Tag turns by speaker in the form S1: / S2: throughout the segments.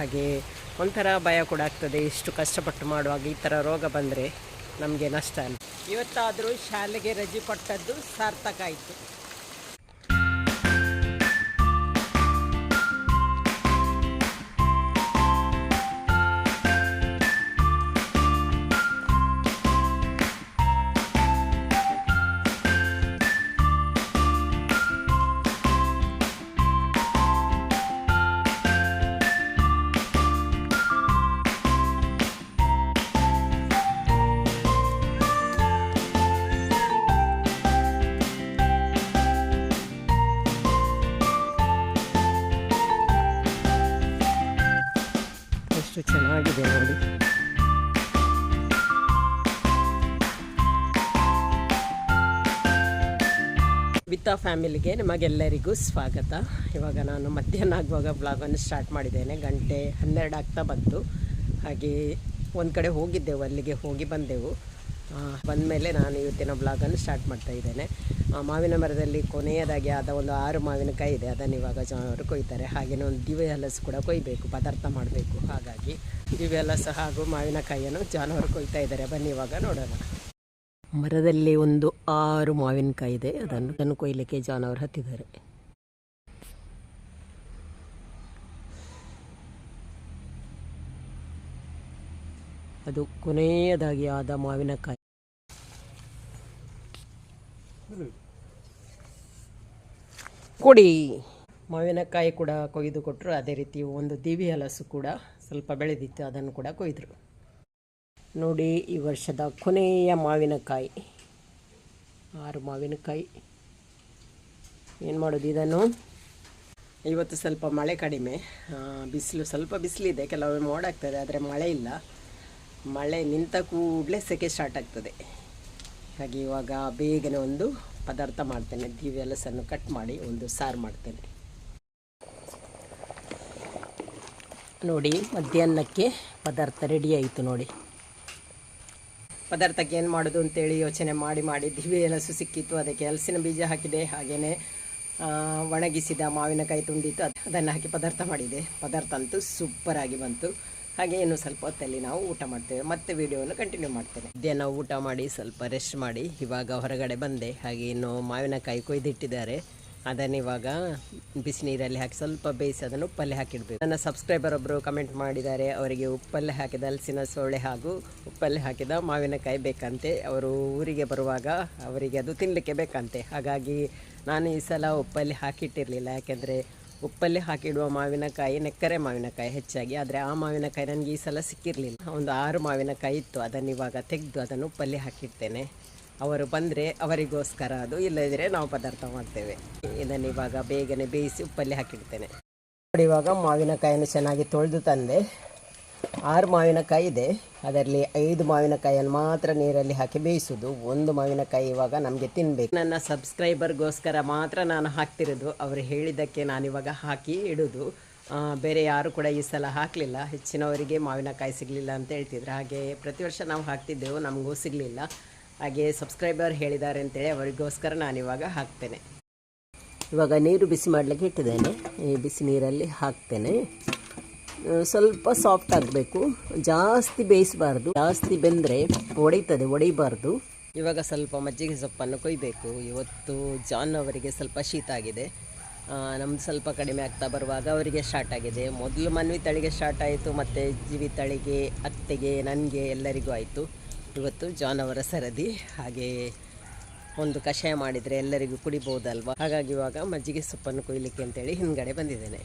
S1: ಹಾಗೆ ಒಂಥರ ಭಯ ಕೂಡ ಆಗ್ತದೆ, ಇಷ್ಟು ಕಷ್ಟಪಟ್ಟು ಮಾಡುವಾಗ ಈ ಥರ ರೋಗ ಬಂದರೆ ನಮಗೆ ನಷ್ಟ ಅಲ್ಲ ಇವತ್ತಾದರೂ ಶಾಲೆಗೆ ರಜೆ ಕೊಟ್ಟದ್ದು ಸಾರ್ಥಕ ಆಯಿತು. ವಿತಾ ಫ್ಯಾಮಿಲಿಗೆ ನಿಮಗೆಲ್ಲರಿಗೂ ಸ್ವಾಗತ. ಇವಾಗ ನಾನು ಮಧ್ಯಾಹ್ನ ಆಗುವಾಗ ಬ್ಲಾಗನ್ನು ಸ್ಟಾರ್ಟ್ ಮಾಡಿದ್ದೇನೆ. ಗಂಟೆ ಹನ್ನೆರಡು ಆಗ್ತಾ ಬಂತು. ಹಾಗೆ ಒಂದು ಕಡೆ ಹೋಗಿದ್ದೆವು, ಅಲ್ಲಿಗೆ ಹೋಗಿ ಬಂದೆವು. ಬಂದ ಮೇಲೆ ನಾನು ಇವತ್ತಿನ ಬ್ಲಾಗನ್ನು ಸ್ಟಾರ್ಟ್ ಮಾಡ್ತಾ ಇದ್ದೇನೆ. ಮಾವಿನ ಮರದಲ್ಲಿ ಕೊನೆಯದಾಗಿ ಆದ ಒಂದು ಆರು ಮಾವಿನಕಾಯಿ ಇದೆ. ಅದನ್ನು ಇವಾಗ ಜನರು ಕೊಯ್ತಾರೆ. ಹಾಗೆಯೇ ಒಂದು ದಿವೆ ಹಲಸು ಕೂಡ ಕೊಯ್ಬೇಕು, ಪದಾರ್ಥ ಮಾಡಬೇಕು. ಹಾಗಾಗಿ ದಿವೆ ಹಲಸು ಹಾಗೂ ಮಾವಿನಕಾಯಿಯನ್ನು ಜಾನುವಾರು ಕೊಯ್ತಾ ಇದ್ದಾರೆ. ಬನ್ನಿ ಇವಾಗ ನೋಡೋಣ. ಮರದಲ್ಲಿ ಒಂದು ಆರು ಮಾವಿನಕಾಯಿ ಇದೆ ಅದನ್ನು ಅದನ್ನು ಕೊಯ್ಲಿಕ್ಕೆ ಜಾನವರು ಹತ್ತಿದ್ದಾರೆ. ಅದು ಕೊನೆಯದಾಗಿ ಆದ ಮಾವಿನಕಾಯಿ. ಕೊಡಿ. ಮಾವಿನಕಾಯಿ ಕೂಡ ಕೊಯ್ದು ಕೊಟ್ಟರು ಅದೇ ರೀತಿ ಒಂದು ದಿವಿ ಹಲಸು ಕೂಡ ಸ್ವಲ್ಪ ಬೆಳೆದಿತ್ತು. ಅದನ್ನು ಕೂಡ ಕೊಯ್ದರು. ನೋಡಿ ಈ ವರ್ಷದ ಕೊನೆಯ ಮಾವಿನಕಾಯಿ. ಆರು ಮಾವಿನಕಾಯಿ. ಏನು ಮಾಡೋದು ಇದನ್ನು? ಇವತ್ತು ಸ್ವಲ್ಪ ಮಳೆ ಕಡಿಮೆ. ಬಿಸಿಲು ಸ್ವಲ್ಪ ಬಿಸಿಲಿದೆ. ಕೆಲವೊಮ್ಮೆ ಮೋಡ ಆಗ್ತದೆ, ಆದರೆ ಮಳೆ ಇಲ್ಲ. ಮಳೆ ನಿಂತ ಕೂಡಲೇ ಸೆಕೆ ಸ್ಟಾರ್ಟ್ ಆಗ್ತದೆ. ಹಾಗೆ ಇವಾಗ ಬೇಗನೆ ಒಂದು ಪದಾರ್ಥ ಮಾಡ್ತೇನೆ. ದಿವ್ಯ ಹಲಸನ್ನು ಕಟ್ ಮಾಡಿ ಒಂದು ಸಾರು ಮಾಡ್ತೇನೆ. ನೋಡಿ, ಮಧ್ಯಾಹ್ನಕ್ಕೆ ಪದಾರ್ಥ ರೆಡಿ ಆಯಿತು ನೋಡಿ. ಪದಾರ್ಥಕ್ಕೆ ಏನು ಮಾಡೋದು ಅಂತೇಳಿ ಯೋಚನೆ ಮಾಡಿ ಮಾಡಿ ದಿವಿ ಹಲಸು ಸಿಕ್ಕಿತ್ತು. ಅದಕ್ಕೆ ಹಲಸಿನ ಬೀಜ ಹಾಕಿದೆ. ಹಾಗೆಯೇ ಒಣಗಿಸಿದ ಮಾವಿನಕಾಯಿ ತುಂಡಿತ್ತು ಅದು, ಅದನ್ನು ಹಾಕಿ ಪದಾರ್ಥ ಮಾಡಿದೆ. ಪದಾರ್ಥ ಅಂತೂ ಸೂಪರಾಗಿ ಬಂತು. ಹಾಗೆ ಇನ್ನು ಸ್ವಲ್ಪ ಹೊತ್ತಲ್ಲಿ ನಾವು ಊಟ ಮಾಡ್ತೇವೆ. ಮತ್ತೆ ವಿಡಿಯೋವನ್ನು ಕಂಟಿನ್ಯೂ ಮಾಡ್ತೇನೆ. ಮಧ್ಯಾಹ್ನ ಊಟ ಮಾಡಿ, ಸ್ವಲ್ಪ ರೆಸ್ಟ್ ಮಾಡಿ, ಇವಾಗ ಹೊರಗಡೆ ಬಂದೆ. ಹಾಗೆ ಇನ್ನು ಮಾವಿನಕಾಯಿ ಕೊಯ್ದಿಟ್ಟಿದ್ದಾರೆ. ಅದನ್ನು ಇವಾಗ ಬಿಸಿ ನೀರಲ್ಲಿ ಹಾಕಿ ಸ್ವಲ್ಪ ಬೇಯಿಸಿ ಅದನ್ನು ಉಪ್ಪಲ್ಲಿ ಹಾಕಿಡಬೇಕು. ನನ್ನ ಸಬ್ಸ್ಕ್ರೈಬರ್ ಒಬ್ಬರು ಕಮೆಂಟ್ ಮಾಡಿದ್ದಾರೆ, ಅವರಿಗೆ ಉಪ್ಪಲ್ಲಿ ಹಾಕಿದ ಹಲಸಿನ ಸೋಳೆ ಹಾಗೂ ಉಪ್ಪಲ್ಲಿ ಹಾಕಿದ ಮಾವಿನಕಾಯಿ ಬೇಕಂತೆ. ಅವರು ಊರಿಗೆ ಬರುವಾಗ ಅವರಿಗೆ ಅದು ತಿನ್ನಲಿಕ್ಕೆ ಬೇಕಂತೆ. ಹಾಗಾಗಿ ನಾನು ಈ ಸಲ ಉಪ್ಪಲ್ಲಿ ಹಾಕಿಟ್ಟಿರಲಿಲ್ಲ. ಯಾಕೆಂದರೆ ಉಪ್ಪಲ್ಲಿ ಹಾಕಿಡುವ ಮಾವಿನಕಾಯಿ ನೆಕ್ಕರೆ ಮಾವಿನಕಾಯಿ ಹೆಚ್ಚಾಗಿ, ಆದರೆ ಆ ಮಾವಿನಕಾಯಿ ನನಗೆ ಈ ಸಲ ಸಿಕ್ಕಿರಲಿಲ್ಲ. ಒಂದು ಆರು ಮಾವಿನಕಾಯಿ ಇತ್ತು, ಅದನ್ನು ಇವಾಗ ತೆಗೆದು ಅದನ್ನು ಉಪ್ಪಲ್ಲಿ ಹಾಕಿಡ್ತೇನೆ. ಅವರು ಬಂದರೆ ಅವರಿಗೋಸ್ಕರ ಅದು ಇಲ್ಲದಿದ್ದರೆ ನಾವು ಪದಾರ್ಥ ಮಾಡ್ತೇವೆ. ಇದನ್ನು ಇವಾಗ ಬೇಗನೆ ಬೇಯಿಸಿ ಉಪ್ಪಲ್ಲಿ ಹಾಕಿಡ್ತೇನೆ. ನೋಡಿ ಇವಾಗ ಮಾವಿನಕಾಯಿಯನ್ನು ಚೆನ್ನಾಗಿ ತೊಳೆದು ತಂದೆ. ಆರು ಮಾವಿನಕಾಯಿ ಇದೆ. ಅದರಲ್ಲಿ ಐದು ಮಾವಿನಕಾಯಿಯನ್ನು ಮಾತ್ರ ನೀರಲ್ಲಿ ಹಾಕಿ ಬೇಯಿಸೋದು. ಒಂದು ಮಾವಿನಕಾಯಿ ಇವಾಗ ನಮಗೆ ತಿನ್ನಬೇಕು ನನ್ನ ಸಬ್ಸ್ಕ್ರೈಬರ್ಗೋಸ್ಕರ ಮಾತ್ರ ನಾನು ಹಾಕ್ತಿರೋದು. ಅವರು ಹೇಳಿದ್ದಕ್ಕೆ ನಾನಿವಾಗ ಹಾಕಿ ಇಡೋದು. ಬೇರೆ ಯಾರು ಕೂಡ ಈ ಸಲ ಹಾಕಲಿಲ್ಲ. ಹೆಚ್ಚಿನವರಿಗೆ ಮಾವಿನಕಾಯಿ ಸಿಗಲಿಲ್ಲ ಅಂತ ಹೇಳ್ತಿದ್ರು. ಹಾಗೆ ಪ್ರತಿ ವರ್ಷ ನಾವು ಹಾಕ್ತಿದ್ದೆವು, ನಮಗೂ ಸಿಗಲಿಲ್ಲ. ಹಾಗೆ ಸಬ್ಸ್ಕ್ರೈಬರ್ ಹೇಳಿದ್ದಾರೆ ಅಂತೇಳಿ ಅವರಿಗೋಸ್ಕರ ನಾನಿವಾಗ ಹಾಕ್ತೇನೆ. ಇವಾಗ ನೀರು ಬಿಸಿ ಮಾಡಲಿಕ್ಕೆ ಇಟ್ಟಿದ್ದೇನೆ. ಈ ಬಿಸಿ ನೀರಲ್ಲಿ ಹಾಕ್ತೇನೆ. ಸ್ವಲ್ಪ ಸಾಫ್ಟ್ ಆಗಬೇಕು. ಜಾಸ್ತಿ ಬೇಯಿಸಬಾರ್ದು. ಜಾಸ್ತಿ ಬೆಂದರೆ ಒಡೆಯುತ್ತದೆ ಒಡೆಯಬಾರ್ದು ಇವಾಗ ಸ್ವಲ್ಪ ಮಜ್ಜಿಗೆ ಸೊಪ್ಪನ್ನು ಕೊಯ್ಬೇಕು. ಇವತ್ತು ಜಾನ್ ಅವರಿಗೆ ಸ್ವಲ್ಪ ಶೀತ ಆಗಿದೆ. ನಮ್ದು ಸ್ವಲ್ಪ ಕಡಿಮೆ ಆಗ್ತಾ ಬರುವಾಗ ಅವರಿಗೆ ಸ್ಟಾರ್ಟ್ ಆಗಿದೆ. ಮೊದಲು ಮನ್ವಿ ತಳಿಗೆ ಸ್ಟಾರ್ಟ್ ಆಯಿತು, ಮತ್ತು ಜೀವಿ ತಳಿಗೆ ಅತ್ತೆಗೆ, ನನಗೆ ಎಲ್ಲರಿಗೂ ಆಯಿತು. ಇವತ್ತು ಜಾನವರ ಸರದಿ. ಹಾಗೆ ಒಂದು ಕಷಾಯ ಮಾಡಿದರೆ ಎಲ್ಲರಿಗೂ ಕುಡಿಬೋದಲ್ವಾ ಹಾಗಾಗಿ ಇವಾಗ ಮಜ್ಜಿಗೆ ಸೊಪ್ಪನ್ನು ಕೊಯ್ಲಿಕ್ಕೆ ಅಂತೇಳಿ ಹಿಂದ್ಗಡೆ ಬಂದಿದ್ದೇನೆ.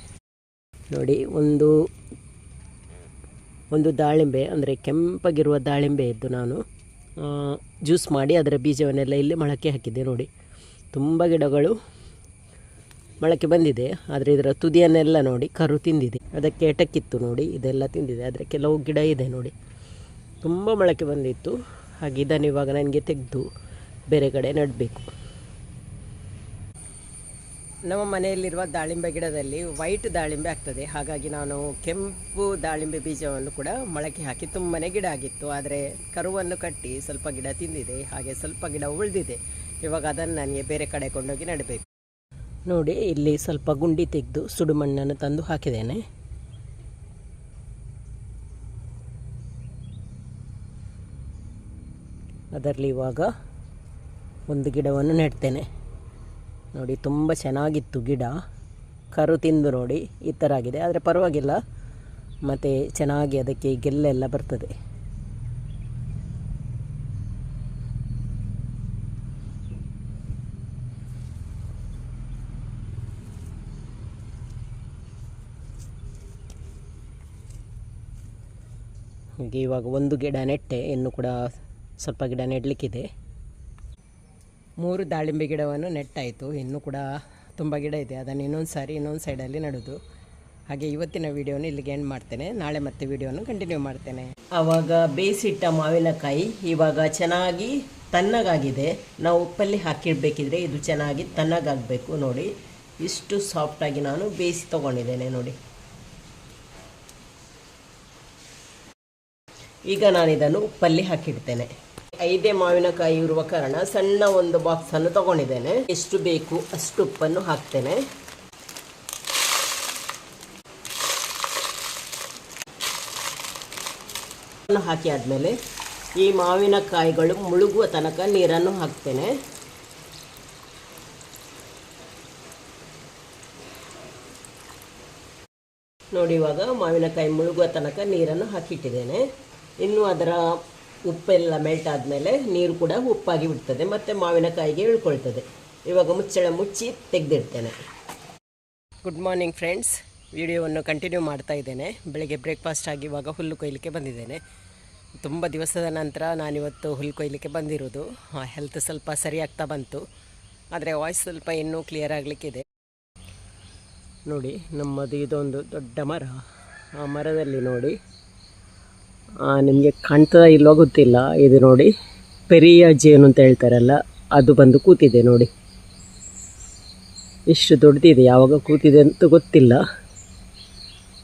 S1: ನೋಡಿ, ಒಂದು ಒಂದು ದಾಳಿಂಬೆ, ಅಂದರೆ ಕೆಂಪಗಿರುವ ದಾಳಿಂಬೆ ಇದ್ದು ನಾನು ಜ್ಯೂಸ್ ಮಾಡಿ ಅದರ ಬೀಜವನ್ನೆಲ್ಲ ಇಲ್ಲಿ ಮೊಳಕೆ ಹಾಕಿದ್ದೆ ನೋಡಿ. ತುಂಬ ಗಿಡಗಳು ಮೊಳಕೆ ಬಂದಿದೆ, ಆದರೆ ಇದರ ತುದಿಯನ್ನೆಲ್ಲ ನೋಡಿ ಕರು ತಿಂದಿದೆ. ಅದಕ್ಕೆ ಎಟಕ್ಕಿತ್ತು ನೋಡಿ, ಇದೆಲ್ಲ ತಿಂದಿದೆ, ಆದರೆ ಕೆಲವು ಗಿಡ ಇದೆ ನೋಡಿ. ತುಂಬ ಮೊಳಕೆ ಬಂದಿತ್ತು. ಹಾಗೆ ಇದನ್ನು ಇವಾಗ ನನಗೆ ತೆಗೆದು ಬೇರೆ ಕಡೆ ನೆಡಬೇಕು. ನಮ್ಮ ಮನೆಯಲ್ಲಿರುವ ದಾಳಿಂಬೆ ಗಿಡದಲ್ಲಿ ವೈಟ್ ದಾಳಿಂಬೆ ಆಗ್ತದೆ. ಹಾಗಾಗಿ ನಾನು ಕೆಂಪು ದಾಳಿಂಬೆ ಬೀಜವನ್ನು ಕೂಡ ಮೊಳಕೆ ಹಾಕಿ ತುಂಬಾ ಗಿಡ ಆಗಿತ್ತು. ಆದರೆ ಕರುವನ್ನು ಕಟ್ಟಿ ಸ್ವಲ್ಪ ಗಿಡ ತಿಂದಿದೆ. ಹಾಗೆ ಸ್ವಲ್ಪ ಗಿಡ ಉಳಿದಿದೆ. ಇವಾಗ ಅದನ್ನು ನನಗೆ ಬೇರೆ ಕಡೆ ಕೊಂಡೋಗಿ ನೆಡಬೇಕು. ನೋಡಿ ಇಲ್ಲಿ ಸ್ವಲ್ಪ ಗುಂಡಿ ತೆಗೆದು ಸುಡುಮಣ್ಣನ್ನು ತಂದು ಹಾಕಿದ್ದೇನೆ. ಅದರಲ್ಲಿ ಇವಾಗ ಒಂದು ಗಿಡವನ್ನು ನೆಡ್ತೇನೆ. ನೋಡಿ, ತುಂಬ ಚೆನ್ನಾಗಿತ್ತು ಗಿಡ. ಕರು ತಿಂದು ನೋಡಿ, ಈ ಥರ ಆಗಿದೆ. ಆದರೆ ಪರವಾಗಿಲ್ಲ, ಮತ್ತು ಚೆನ್ನಾಗಿ ಅದಕ್ಕೆ ಗೆಲ್ಲೆಲ್ಲ ಬರ್ತದೆ. ಹೀಗೆ ಇವಾಗ ಒಂದು ಗಿಡ ನೆಟ್ಟೆ. ಇನ್ನು ಕೂಡ ಸ್ವಲ್ಪ ಗಿಡ ನೆಡಲಿಕ್ಕಿದೆ. ಮೂರು ದಾಳಿಂಬೆ ಗಿಡವನ್ನು ನೆಟ್ಟಾಯಿತು. ಇನ್ನೂ ಕೂಡ ತುಂಬ ಗಿಡ ಇದೆ. ಅದನ್ನು ಇನ್ನೊಂದು ಸಾರಿ ಇನ್ನೊಂದು ಸೈಡಲ್ಲಿ ನೆಡೋದು. ಹಾಗೆ ಇವತ್ತಿನ ವೀಡಿಯೋನ ಇಲ್ಲಿಗೆ ಎಂಡ್ ಮಾಡ್ತೇನೆ. ನಾಳೆ ಮತ್ತೆ ವಿಡಿಯೋನ ಕಂಟಿನ್ಯೂ ಮಾಡ್ತೇನೆ. ಆವಾಗ ಬೇಯಿಸಿಟ್ಟ ಮಾವಿನಕಾಯಿ ಇವಾಗ ಚೆನ್ನಾಗಿ ತಣ್ಣಗಾಗಿದೆ. ನಾವು ಉಪ್ಪಲ್ಲಿ ಹಾಕಿಡಬೇಕಿದ್ರೆ ಇದು ಚೆನ್ನಾಗಿ ತಣ್ಣಗಾಗಬೇಕು ನೋಡಿ. ಇಷ್ಟು ಸಾಫ್ಟಾಗಿ ನಾನು ಬೇಯಿಸಿ ತೊಗೊಂಡಿದ್ದೇನೆ ನೋಡಿ. ಈಗ ನಾನು ಇದನ್ನು ಉಪ್ಪಲ್ಲಿ ಹಾಕಿಡ್ತೇನೆ. ಐದೇ ಮಾವಿನಕಾಯಿ ಇರುವ ಕಾರಣ ಸಣ್ಣ ಒಂದು ಬಾಕ್ಸ್ ಅನ್ನು ತಗೊಂಡಿದ್ದೇನೆ. ಎಷ್ಟು ಬೇಕು ಅಷ್ಟು ಉಪ್ಪನ್ನು ಹಾಕ್ತೇನೆ. ಹಾಕಿ ಆದಮೇಲೆ ಈ ಮಾವಿನಕಾಯಿಗಳು ಮುಳುಗುವ ತನಕ ನೀರನ್ನು ಹಾಕ್ತೇನೆ. ನೋಡಿ ಇವಾಗ ಮಾವಿನಕಾಯಿ ಮುಳುಗುವ ತನಕ ನೀರನ್ನು ಹಾಕಿಟ್ಟಿದ್ದೇನೆ. ಇನ್ನು ಅದರ ಉಪ್ಪೆಲ್ಲ ಮೆಲ್ಟ್ ಆದಮೇಲೆ ನೀರು ಕೂಡ ಉಪ್ಪಾಗಿ ಬಿಡ್ತದೆ, ಮತ್ತು ಮಾವಿನಕಾಯಿಗೆ ಇಳ್ಕೊಳ್ತದೆ. ಇವಾಗ ಮುಚ್ಚಳ ಮುಚ್ಚಿ ತೆಗೆದಿಡ್ತೇನೆ. ಗುಡ್ ಮಾರ್ನಿಂಗ್ ಫ್ರೆಂಡ್ಸ್ ವಿಡಿಯೋವನ್ನು ಕಂಟಿನ್ಯೂ ಮಾಡ್ತಾ ಇದ್ದೇನೆ. ಬೆಳಗ್ಗೆ ಬ್ರೇಕ್ಫಾಸ್ಟ್ ಆಗಿ ಇವಾಗ ಹುಲ್ಲು ಕೊಯ್ಲಿಕ್ಕೆ ಬಂದಿದ್ದೇನೆ. ತುಂಬ ದಿವಸದ ನಂತರ ನಾನಿವತ್ತು ಹುಲ್ಲು ಕೊಯ್ಲಿಕ್ಕೆ ಬಂದಿರೋದು. ಹೆಲ್ತ್ ಸ್ವಲ್ಪ ಸರಿಯಾಗ್ತಾ ಬಂತು. ಆದರೆ ವಾಯ್ಸ್ ಸ್ವಲ್ಪ ಇನ್ನೂ ಕ್ಲಿಯರ್ ಆಗಲಿಕ್ಕಿದೆ. ನೋಡಿ, ನಮ್ಮದು ಇದೊಂದು ದೊಡ್ಡ ಮರ. ಆ ಮರದಲ್ಲಿ ನೋಡಿ ನಿಮಗೆ ಕಾಣ್ತದ ಇಲ್ಲೋ ಗೊತ್ತಿಲ್ಲ. ಇದು ನೋಡಿ, ಪೆರಿಯ ಜೇನು ಅಂತ ಹೇಳ್ತಾರಲ್ಲ, ಅದು ಬಂದು ಕೂತಿದೆ ನೋಡಿ. ಇಷ್ಟು ದೊಡ್ಡದಿದೆ, ಯಾವಾಗ ಕೂತಿದೆ ಅಂತ ಗೊತ್ತಿಲ್ಲ.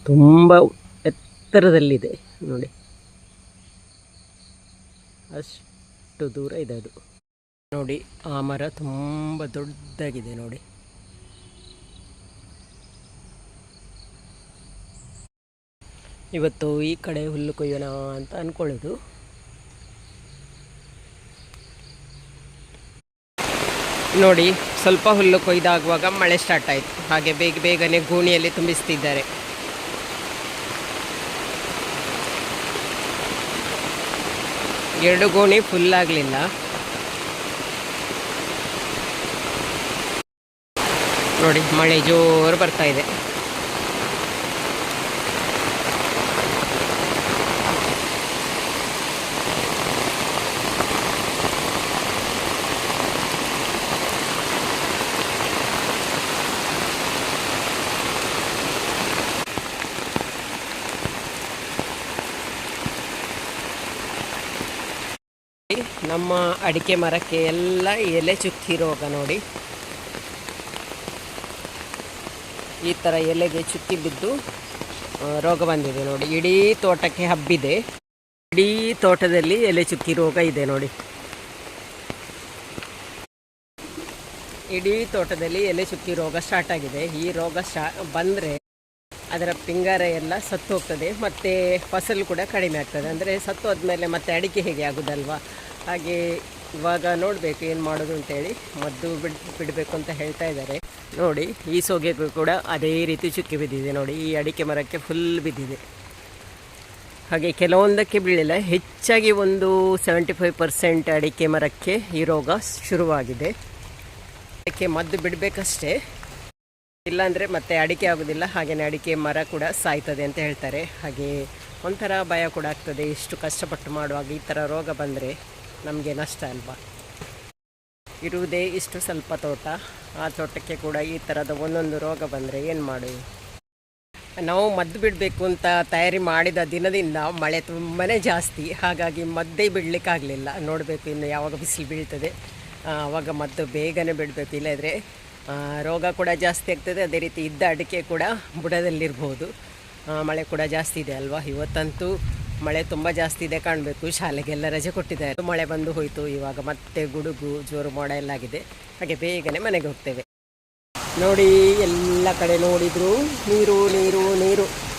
S1: ತುಂಬ ಎತ್ತರದಲ್ಲಿದೆ ನೋಡಿ. ಅಷ್ಟು ದೂರ ಇದೆ ಅದು. ನೋಡಿ, ಆ ಮರ ತುಂಬ ದೊಡ್ಡದಾಗಿದೆ ನೋಡಿ. ಇವತ್ತು ಈ ಕಡೆ ಹುಲ್ಲು ಕೊಯ್ಯೋಣ ಅಂತ ಅಂದ್ಕೊಳ್ಳೋದು ನೋಡಿ, ಸ್ವಲ್ಪ ಹುಲ್ಲು ಕೊಯ್ದಾಗುವಾಗ ಮಳೆ ಸ್ಟಾರ್ಟ್ ಆಯಿತು. ಹಾಗೆ ಬೇಗ ಬೇಗನೆ ಗೋಣಿಯಲ್ಲಿ ತುಂಬಿಸ್ತಿದ್ದಾರೆ. ಎರಡು ಗೋಣಿ ಫುಲ್ ಆಗಲಿಲ್ಲ. ನೋಡಿ, ಮಳೆ ಜೋರು ಬರ್ತಾ ಇದೆ. ನಮ್ಮ ಅಡಿಕೆ ಮರಕ್ಕೆ ಎಲ್ಲ ಎಲೆ ಚುಕ್ಕಿ ರೋಗ ನೋಡಿ. ಈ ಥರ ಎಲೆಗೆ ಚುಕ್ಕಿ ಬಿದ್ದು ರೋಗ ಬಂದಿದೆ ನೋಡಿ. ಇಡೀ ತೋಟಕ್ಕೆ ಹಬ್ಬಿದೆ. ಇಡೀ ತೋಟದಲ್ಲಿ ಎಲೆ ಚುಕ್ಕಿ ರೋಗ ಇದೆ ನೋಡಿ. ಇಡೀ ತೋಟದಲ್ಲಿ ಎಲೆ ಚುಕ್ಕಿ ರೋಗ ಸ್ಟಾರ್ಟ್ ಆಗಿದೆ. ಈ ರೋಗ ಸ್ಟಾ ಬಂದರೆ ಅದರ ಪಿಂಗಾರ ಎಲ್ಲ ಸತ್ತು ಹೋಗ್ತದೆ. ಮತ್ತು ಫಸಲು ಕೂಡ ಕಡಿಮೆ ಆಗ್ತದೆ. ಅಂದರೆ ಸತ್ತು ಹೋದ್ಮೇಲೆ ಮತ್ತೆ ಅಡಿಕೆ ಹೇಗೆ ಆಗೋದಲ್ವಾ? ಹಾಗೆ ಇವಾಗ ನೋಡಬೇಕು ಏನು ಮಾಡೋದು ಅಂತೇಳಿ. ಮದ್ದು ಬಿಡ್, ಬಿಡಬೇಕು ಅಂತ ಹೇಳ್ತಾ ಇದ್ದಾರೆ. ನೋಡಿ, ಈ ಸೋಗೆಗೂ ಕೂಡ ಅದೇ ರೀತಿ ಚುಕ್ಕಿ ಬಿದ್ದಿದೆ ನೋಡಿ. ಈ ಅಡಿಕೆ ಮರಕ್ಕೆ ಫುಲ್ ಬಿದ್ದಿದೆ. ಹಾಗೆ ಕೆಲವೊಂದಕ್ಕೆ ಬೀಳಿಲ್ಲ. ಹೆಚ್ಚಾಗಿ ಒಂದು ಸೆವೆಂಟಿ ಫೈವ್ ಪರ್ಸೆಂಟ್ ಅಡಿಕೆ ಮರಕ್ಕೆ ಈ ರೋಗ ಶುರುವಾಗಿದೆ. ಅದಕ್ಕೆ ಮದ್ದು ಬಿಡಬೇಕಷ್ಟೇ. ಇಲ್ಲಾಂದರೆ ಮತ್ತೆ ಅಡಿಕೆ ಆಗೋದಿಲ್ಲ. ಹಾಗೆಯೇ ಅಡಿಕೆ ಮರ ಕೂಡ ಸಾಯ್ತದೆ ಅಂತ ಹೇಳ್ತಾರೆ. ಹಾಗೆ ಒಂಥರ ಭಯ ಕೂಡ ಆಗ್ತದೆ. ಇಷ್ಟು ಕಷ್ಟಪಟ್ಟು ಮಾಡುವಾಗ ಈ ಥರ ರೋಗ ಬಂದರೆ. ನಮಗೆ ನಷ್ಟ ಅಲ್ವಾ? ಇರುವುದೇ ಇಷ್ಟು ಸ್ವಲ್ಪ ತೋಟ. ಆ ತೋಟಕ್ಕೆ ಕೂಡ ಈ ಥರದ ಒಂದೊಂದು ರೋಗ ಬಂದರೆ ಏನು ಮಾಡೋದು ನಾವು ಮದ್ದು ಬಿಡಬೇಕು ಅಂತ ತಯಾರಿ ಮಾಡಿದ ದಿನದಿಂದ ಮಳೆ ತುಂಬಾ ಜಾಸ್ತಿ. ಹಾಗಾಗಿ ಮದ್ದೇ ಬಿಡಲಿಕ್ಕಾಗಲಿಲ್ಲ. ನೋಡಬೇಕು ಇನ್ನು ಯಾವಾಗ ಬಿಸಿಲು ಬೀಳ್ತದೆ. ಆವಾಗ ಮದ್ದು ಬೇಗನೆ ಬಿಡಬೇಕು. ಇಲ್ಲದ್ರೆ ರೋಗ ಕೂಡ ಜಾಸ್ತಿ ಆಗ್ತದೆ. ಅದೇ ರೀತಿ ಇದ್ದ ಅಡಿಕೆ ಕೂಡ ಬುಡದಲ್ಲಿರ್ಬೋದು. ಮಳೆ ಕೂಡ ಜಾಸ್ತಿ ಇದೆ ಅಲ್ವಾ? ಇವತ್ತಂತೂ ಮಳೆ ತುಂಬಾ ಜಾಸ್ತಿ ಇದೆ ಕಾಣಬೇಕು. ಶಾಲೆಗೆಲ್ಲ ರಜೆ ಕೊಟ್ಟಿದ್ದಾರೆ. ಮಳೆ ಬಂದು ಹೋಯ್ತು. ಇವಾಗ ಮತ್ತೆ ಗುಡುಗು, ಜೋರು ಮೋಡ ಎಲ್ಲ ಆಗಿದೆ. ಹಾಗೆ ಬೇಗನೆ ಮನೆಗೆ ಹೋಗ್ತೇವೆ. ನೋಡಿ, ಎಲ್ಲ ಕಡೆ ನೋಡಿದ್ರು ನೀರು ನೀರು ನೀರು.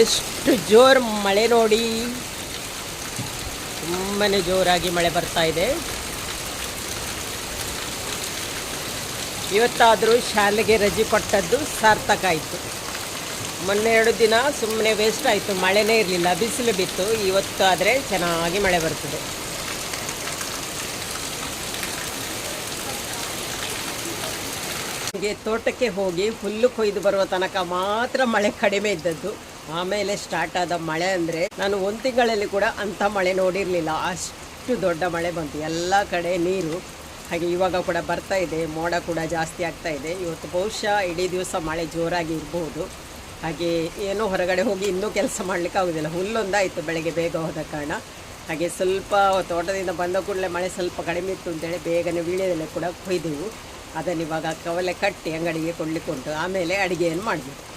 S1: ಎಷ್ಟು ಜೋರು ಮಳೆ ನೋಡಿ. ತುಂಬಾ ಜೋರಾಗಿ ಮಳೆ ಬರ್ತಾ ಇದೆ. ಇವತ್ತಾದರೂ ಶಾಲೆಗೆ ರಜೆ ಕೊಟ್ಟದ್ದು ಸಾರ್ಥಕ ಆಯಿತು. ಮೊನ್ನೆ ಎರಡು ದಿನ ಸುಮ್ಮನೆ ವೇಸ್ಟ್ ಆಯಿತು. ಮಳೆನೇ ಇರಲಿಲ್ಲ. ಬಿಸಿಲು ಬಿತ್ತು. ಇವತ್ತು ಆದರೆ ಚೆನ್ನಾಗಿ ಮಳೆ ಬರ್ತದೆ. ತೋಟಕ್ಕೆ ಹೋಗಿ ಹುಲ್ಲು ಕೊಯ್ದು ಬರುವ ತನಕ ಮಾತ್ರ ಮಳೆ ಕಡಿಮೆ ಇದ್ದದ್ದು. ಆಮೇಲೆ ಸ್ಟಾರ್ಟ್ ಆದ ಮಳೆ ಅಂದರೆ ನಾನು ಒಂದು ತಿಂಗಳಲ್ಲಿ ಕೂಡ ಅಂಥ ಮಳೆ ನೋಡಿರಲಿಲ್ಲ. ಅಷ್ಟು ದೊಡ್ಡ ಮಳೆ ಬಂತು. ಎಲ್ಲ ಕಡೆ ನೀರು. ಹಾಗೆ ಇವಾಗ ಕೂಡ ಬರ್ತಾ ಇದೆ. ಮೋಡ ಕೂಡ ಜಾಸ್ತಿ ಆಗ್ತಾ ಇದೆ. ಇವತ್ತು ಬಹುಶಃ ಇಡೀ ದಿವಸ ಮಳೆ ಜೋರಾಗಿ ಇರಬಹುದು. ಹಾಗೆ ಏನೋ ಹೊರಗಡೆ ಹೋಗಿ ಇನ್ನೂ ಕೆಲಸ ಮಾಡಲಿಕ್ಕೆ ಆಗೋದಿಲ್ಲ. ಹುಲ್ಲೊಂದಾಯಿತು ಬೆಳಗ್ಗೆ ಬೇಗ ಹೋದ ಕಾರಣ. ಹಾಗೆ ಸ್ವಲ್ಪ ತೋಟದಿಂದ ಬಂದ ಕೂಡಲೇ ಮಳೆ ಸ್ವಲ್ಪ ಕಡಿಮೆ ಇತ್ತು ಅಂತೇಳಿ ಬೇಗನೆ ವೀಳ್ಯದಲ್ಲೇ ಕೂಡ ಕೊಯ್ದೆವು. ಅದನ್ನು ಇವಾಗ ಕವಲೆ ಕಟ್ಟಿ ಅಂಗಡಿಗೆ ಕೊಡ್ಲಿಕ್ಕೆ ಉಂಟು ಆಮೇಲೆ ಅಡುಗೆಯನ್ನು ಮಾಡಬೇಕು.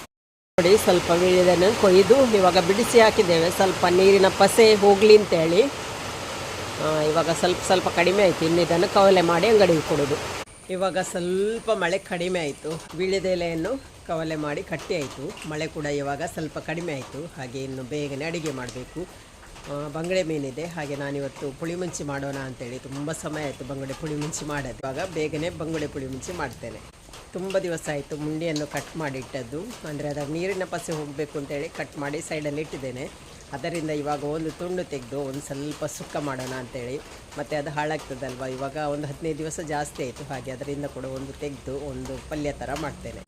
S1: ನೋಡಿ, ಸ್ವಲ್ಪ ಇದನ್ನು ಕೊಯ್ದು ಇವಾಗ ಬಿಡಿಸಿ ಹಾಕಿದ್ದೇವೆ. ಸ್ವಲ್ಪ ನೀರಿನ ಪಸೆ ಹೋಗಲಿ ಅಂತೇಳಿ. ಇವಾಗ ಸ್ವಲ್ಪ ಸ್ವಲ್ಪ ಕಡಿಮೆ ಆಯಿತು. ಇನ್ನು ಇದನ್ನು ಕವಲೆ ಮಾಡಿ ಅಂಗಡಿಗೆ ಕೊಡೋದು. ಇವಾಗ ಸ್ವಲ್ಪ ಮಳೆ ಕಡಿಮೆ ಆಯಿತು. ವೀಳ್ಯದೆಲೆಯನ್ನು ಕವಲೆ ಮಾಡಿ ಕಟ್ಟಿ ಆಯಿತು. ಮಳೆ ಕೂಡ ಇವಾಗ ಸ್ವಲ್ಪ ಕಡಿಮೆ ಆಯಿತು. ಹಾಗೆ ಇನ್ನು ಬೇಗನೆ ಅಡುಗೆ ಮಾಡಬೇಕು. ಬಂಗಡೆ ಮೀನಿದೆ. ಹಾಗೆ ನಾನಿವತ್ತು ಪುಳಿಮುಂಚಿ ಮಾಡೋಣ ಅಂತೇಳಿ ತುಂಬ ಸಮಯ ಆಯಿತು ಬಂಗಡೆ ಪುಳಿಮುಂಚಿ ಮಾಡೋದು. ಇವಾಗ ಬೇಗನೆ ಬಂಗುಡೆ ಪುಳಿಮುಂಚಿ ಮಾಡ್ತೇನೆ. ತುಂಬ ದಿವಸ ಆಯಿತು ಮುಂಡಿಯನ್ನು ಕಟ್ ಮಾಡಿ ಇಟ್ಟದ್ದು ಅಂದರೆ ಅದರ ನೀರಿನ ಪಸೆ ಹೋಗಬೇಕು ಅಂತೇಳಿ ಕಟ್ ಮಾಡಿ ಸೈಡಲ್ಲಿ ಇಟ್ಟಿದ್ದೇನೆ. ಅದರಿಂದ ಇವಾಗ ಒಂದು ತುಂಡು ತೆಗೆದು ಒಂದು ಸ್ವಲ್ಪ ಸುಕ್ಕ ಮಾಡೋಣ ಅಂತೇಳಿ ಮತ್ತು ಅದು ಹಾಳಾಗ್ತದಲ್ವ? ಇವಾಗ ಒಂದು ಹದಿನೈದು ದಿವಸ ಜಾಸ್ತಿ ಆಯಿತು. ಹಾಗೆ ಅದರಿಂದ ಕೂಡ ಒಂದು ತೆಗೆದು ಒಂದು ಪಲ್ಯ ಥರ ಮಾಡ್ತೇನೆ.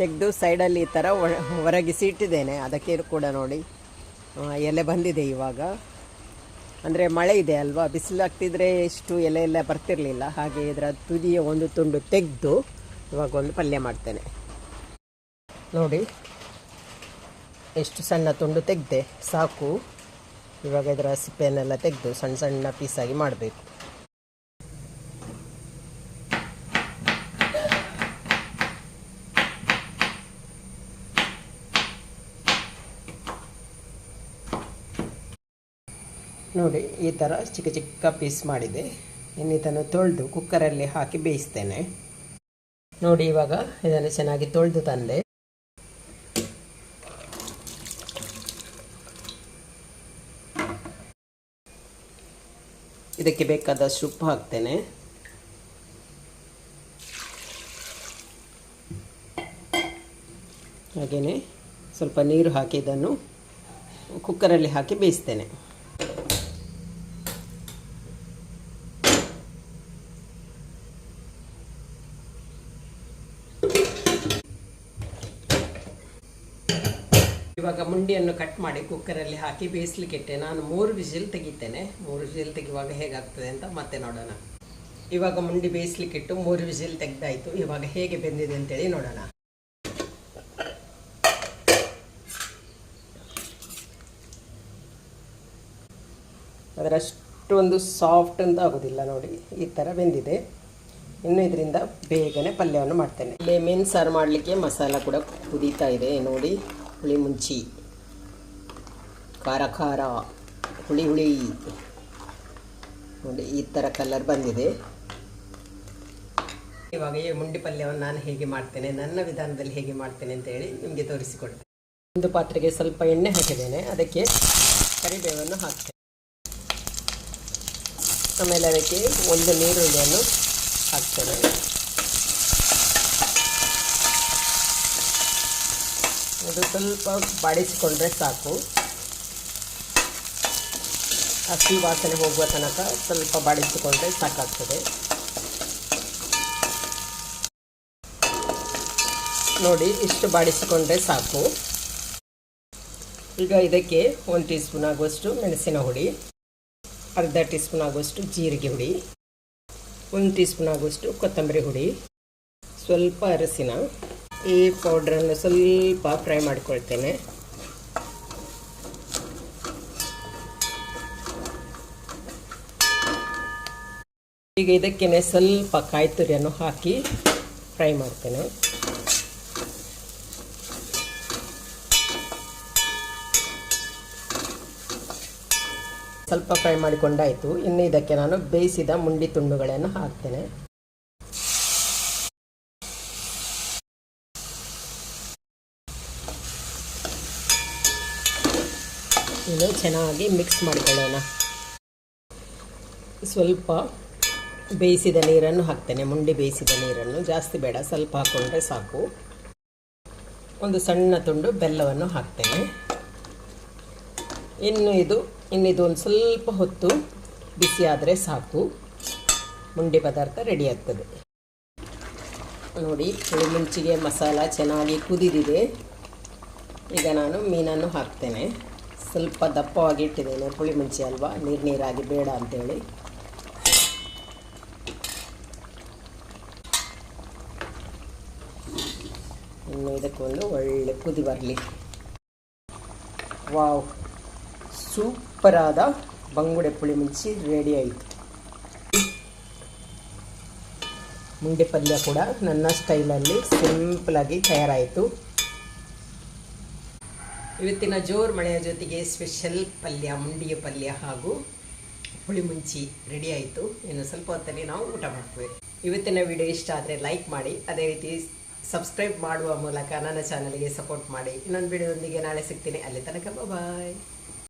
S1: ತೆಗೆದು ಸೈಡಲ್ಲಿ ಈ ಥರ ಹೊರಗಿಸಿ ಇಟ್ಟಿದ್ದೇನೆ. ಅದಕ್ಕೆ ಕೂಡ ನೋಡಿ ಎಲೆ ಬಂದಿದೆ ಇವಾಗ. ಅಂದರೆ ಮಳೆ ಇದೆ ಅಲ್ವಾ? ಬಿಸಿಲಾಗ್ತಿದ್ರೆ ಎಷ್ಟು ಎಲೆ ಎಲ್ಲ ಬರ್ತಿರಲಿಲ್ಲ. ಹಾಗೆ ಇದರ ತುದಿಯ ಒಂದು ತುಂಡು ತೆಗೆದು ಇವಾಗ ಒಂದು ಪಲ್ಯ ಮಾಡ್ತೇನೆ. ನೋಡಿ, ಎಷ್ಟು ಸಣ್ಣ ತುಂಡು ತೆಗೆದೆ, ಸಾಕು. ಇವಾಗ ಇದರ ಸಿಪ್ಪೆಯನ್ನೆಲ್ಲ ತೆಗೆದು ಸಣ್ಣ ಸಣ್ಣ ಪೀಸಾಗಿ ಮಾಡಬೇಕು. ನೋಡಿ, ಈ ಥರ ಚಿಕ್ಕ ಚಿಕ್ಕ ಪೀಸ್ ಮಾಡಿದೆ. ಇನ್ನಿತನ್ನು ತೊಳೆದು ಕುಕ್ಕರಲ್ಲಿ ಹಾಕಿ ಬೇಯಿಸ್ತೇನೆ. ನೋಡಿ ಇವಾಗ ಇದನ್ನು ಚೆನ್ನಾಗಿ ತೊಳೆದು ತಂದೆ. ಇದಕ್ಕೆ ಬೇಕಾದಷ್ಟು ಉಪ್ಪು ಹಾಕ್ತೇನೆ. ಹಾಗೆಯೇ ಸ್ವಲ್ಪ ನೀರು ಹಾಕಿ ಇದನ್ನು ಕುಕ್ಕರಲ್ಲಿ ಹಾಕಿ ಬೇಯಿಸ್ತೇನೆ ಇವಾಗ ಮುಂಡಿಯನ್ನು ಕಟ್ ಮಾಡಿ ಕುಕ್ಕರಲ್ಲಿ ಹಾಕಿ ಬೇಯಿಸ್ಲಿಕ್ಕೆ ಇಟ್ಟೆ ನಾನು ಮೂರು ವಿಜಿಲ್ ತೆಗಿತೇನೆ. ಮೂರು ವಿಜಿಲ್ ತೆಗಿವಾಗ ಹೇಗಾಗ್ತದೆ ಅಂತ ಮತ್ತೆ ನೋಡೋಣ. ಇವಾಗ ಮುಂಡಿ ಬೇಯಿಸ್ಲಿಕ್ಕೆ ಇಟ್ಟು ಮೂರು ವಿಜಿಲ್ ತೆಗ್ದಾಯ್ತು. ಇವಾಗ ಹೇಗೆ ಬೆಂದಿದೆ ಅಂತೇಳಿ ನೋಡೋಣ. ಅದರಷ್ಟೊಂದು ಸಾಫ್ಟ್ ಅಂತ ಆಗೋದಿಲ್ಲ ನೋಡಿ. ಈ ಥರ ಬೆಂದಿದೆ. ಇನ್ನು ಇದರಿಂದ ಬೇಗನೆ ಪಲ್ಯವನ್ನು ಮಾಡ್ತೇನೆ. ಇಲ್ಲಿ ಮೀನು ಸಾರು ಮಾಡಲಿಕ್ಕೆ ಮಸಾಲ ಕೂಡ ಕುದೀತಾ ಇದೆ ನೋಡಿ. ಹುಳಿ ಮುಂಚಿ. ಖಾರ ಖಾರ, ಹುಳಿ ಹುಳಿ. ನೋಡಿ, ಈ ಥರ ಕಲರ್ ಬಂದಿದೆ. ಇವಾಗ ಈ ಮುಂಡಿ ಪಲ್ಯವನ್ನು ನಾನು ಹೇಗೆ ಮಾಡ್ತೇನೆ, ನನ್ನ ವಿಧಾನದಲ್ಲಿ ಹೇಗೆ ಮಾಡ್ತೇನೆ ಅಂತ ಹೇಳಿ ನಿಮಗೆ ತೋರಿಸಿಕೊಡ್ತೇನೆ. ಒಂದು ಪಾತ್ರೆಗೆ ಸ್ವಲ್ಪ ಎಣ್ಣೆ ಹಾಕಿದ್ದೇನೆ, ಅದಕ್ಕೆ ಕರಿಬೇವನ್ನು ಹಾಕ್ತೇನೆ. ಆಮೇಲೆ ಅದಕ್ಕೆ ಒಂದು ನೀರುಳ್ಳಿಯನ್ನು ಹಾಕ್ತೇನೆ. ಅದು ಸ್ವಲ್ಪ ಬಾಡಿಸಿಕೊಂಡ್ರೆ ಸಾಕು. ಹಸಿ ವಾಸನೆ ಹೋಗುವ ತನಕ ಸ್ವಲ್ಪ ಬಾಡಿಸಿಕೊಂಡ್ರೆ ಸಾಕಾಗ್ತದೆ. ನೋಡಿ, ಇಷ್ಟು ಬಾಡಿಸಿಕೊಂಡ್ರೆ ಸಾಕು. ಈಗ ಇದಕ್ಕೆ ಒಂದು ಟೀ ಸ್ಪೂನ್ ಆಗುವಷ್ಟು ಮೆಣಸಿನ ಹುಡಿ ಅರ್ಧ ಟೀ ಸ್ಪೂನ್ ಆಗುವಷ್ಟು ಜೀರಿಗೆ ಹುಡಿ ಒಂದು ಟೀ ಸ್ಪೂನ್ ಆಗುವಷ್ಟು ಕೊತ್ತಂಬರಿ ಹುಡಿ ಸ್ವಲ್ಪ ಅರಸಿನ ಈ ಪೌಡ್ರನ್ನು ಸ್ವಲ್ಪ ಫ್ರೈ ಮಾಡಿಕೊಳ್ತೇನೆ. ಈಗ ಇದಕ್ಕೇನೆ ಸ್ವಲ್ಪ ಕಾಯಿ ತುರಿಯನ್ನು ಹಾಕಿ ಫ್ರೈ ಮಾಡ್ತೇನೆ. ಸ್ವಲ್ಪ ಫ್ರೈ ಮಾಡಿಕೊಂಡಾಯಿತು. ಇನ್ನು ಇದಕ್ಕೆ ನಾನು ಬೇಯಿಸಿದ ಮುಂಡಿ ತುಂಡುಗಳನ್ನು ಹಾಕ್ತೇನೆ. ಇನ್ನು ಚೆನ್ನಾಗಿ ಮಿಕ್ಸ್ ಮಾಡಿಕೊಳ್ಳೋಣ. ಸ್ವಲ್ಪ ಬೇಯಿಸಿದ ನೀರನ್ನು ಹಾಕ್ತೇನೆ. ಮುಂಡಿ ಬೇಯಿಸಿದ ನೀರನ್ನು ಜಾಸ್ತಿ ಬೇಡ, ಸ್ವಲ್ಪ ಹಾಕ್ಕೊಂಡ್ರೆ ಸಾಕು. ಒಂದು ಸಣ್ಣ ತುಂಡು ಬೆಲ್ಲವನ್ನು ಹಾಕ್ತೇನೆ. ಇನ್ನು ಇದು ಇನ್ನಿದು ಒಂದು ಸ್ವಲ್ಪ ಹೊತ್ತು ಬಿಸಿ ಆದರೆ ಸಾಕು. ಮುಂಡಿ ಪದಾರ್ಥ ರೆಡಿ ಆಗ್ತದೆ. ನೋಡಿ ಮುಂಚಿಗೆ ಮಸಾಲ ಚೆನ್ನಾಗಿ ಕುದಿದಿದೆ. ಈಗ ನಾನು ಮೀನನ್ನು ಹಾಕ್ತೇನೆ. ಸ್ವಲ್ಪ ದಪ್ಪವಾಗಿ ಇಟ್ಟಿದ್ದೇನೆ. ಹುಳಿ ಮಿಂಚಿ ಅಲ್ವಾ? ನೀರು ನೀರಾಗಿ ಬೇಡ ಅಂತೇಳಿ. ಇನ್ನು ಇದಕ್ಕೊಂದು ಒಳ್ಳೆ ಕುದಿ ಬರಲಿ. ವಾವ್. ಸೂಪರಾದ ಬಂಗುಡೆ ಪುಳಿ ಮುಂಚಿ ರೆಡಿ ಆಯಿತು. ಮುಂಡೆ ಪಲ್ಯ ಕೂಡ ನನ್ನ ಸ್ಟೈಲಲ್ಲಿ ಸಿಂಪಲಾಗಿ ತಯಾರಾಯಿತು. ಇವತ್ತಿನ ಜೋರು ಮಳೆಯ ಜೊತೆಗೆ ಸ್ಪೆಷಲ್ ಪಲ್ಯ ಮುಂಡಿಯ ಪಲ್ಯ ಹಾಗೂ ಹುಳಿ ಮುಂಚಿ ರೆಡಿ ಆಯಿತು. ಇನ್ನು ಸ್ವಲ್ಪ ಹೊತ್ತಲ್ಲಿ ನಾವು ಊಟ ಮಾಡ್ತೇವೆ. ಇವತ್ತಿನ ವಿಡಿಯೋ ಇಷ್ಟ ಆದರೆ ಲೈಕ್ ಮಾಡಿ. ಅದೇ ರೀತಿ ಸಬ್ಸ್ಕ್ರೈಬ್ ಮಾಡುವ ಮೂಲಕ ನನ್ನ ಚಾನಲ್ಗೆ ಸಪೋರ್ಟ್ ಮಾಡಿ. ಇನ್ನೊಂದು ವಿಡಿಯೋದೊಂದಿಗೆ ನಾಳೆ ಸಿಗ್ತೀನಿ. ಅಲ್ಲಿ ತನಕ ಬಾಯ್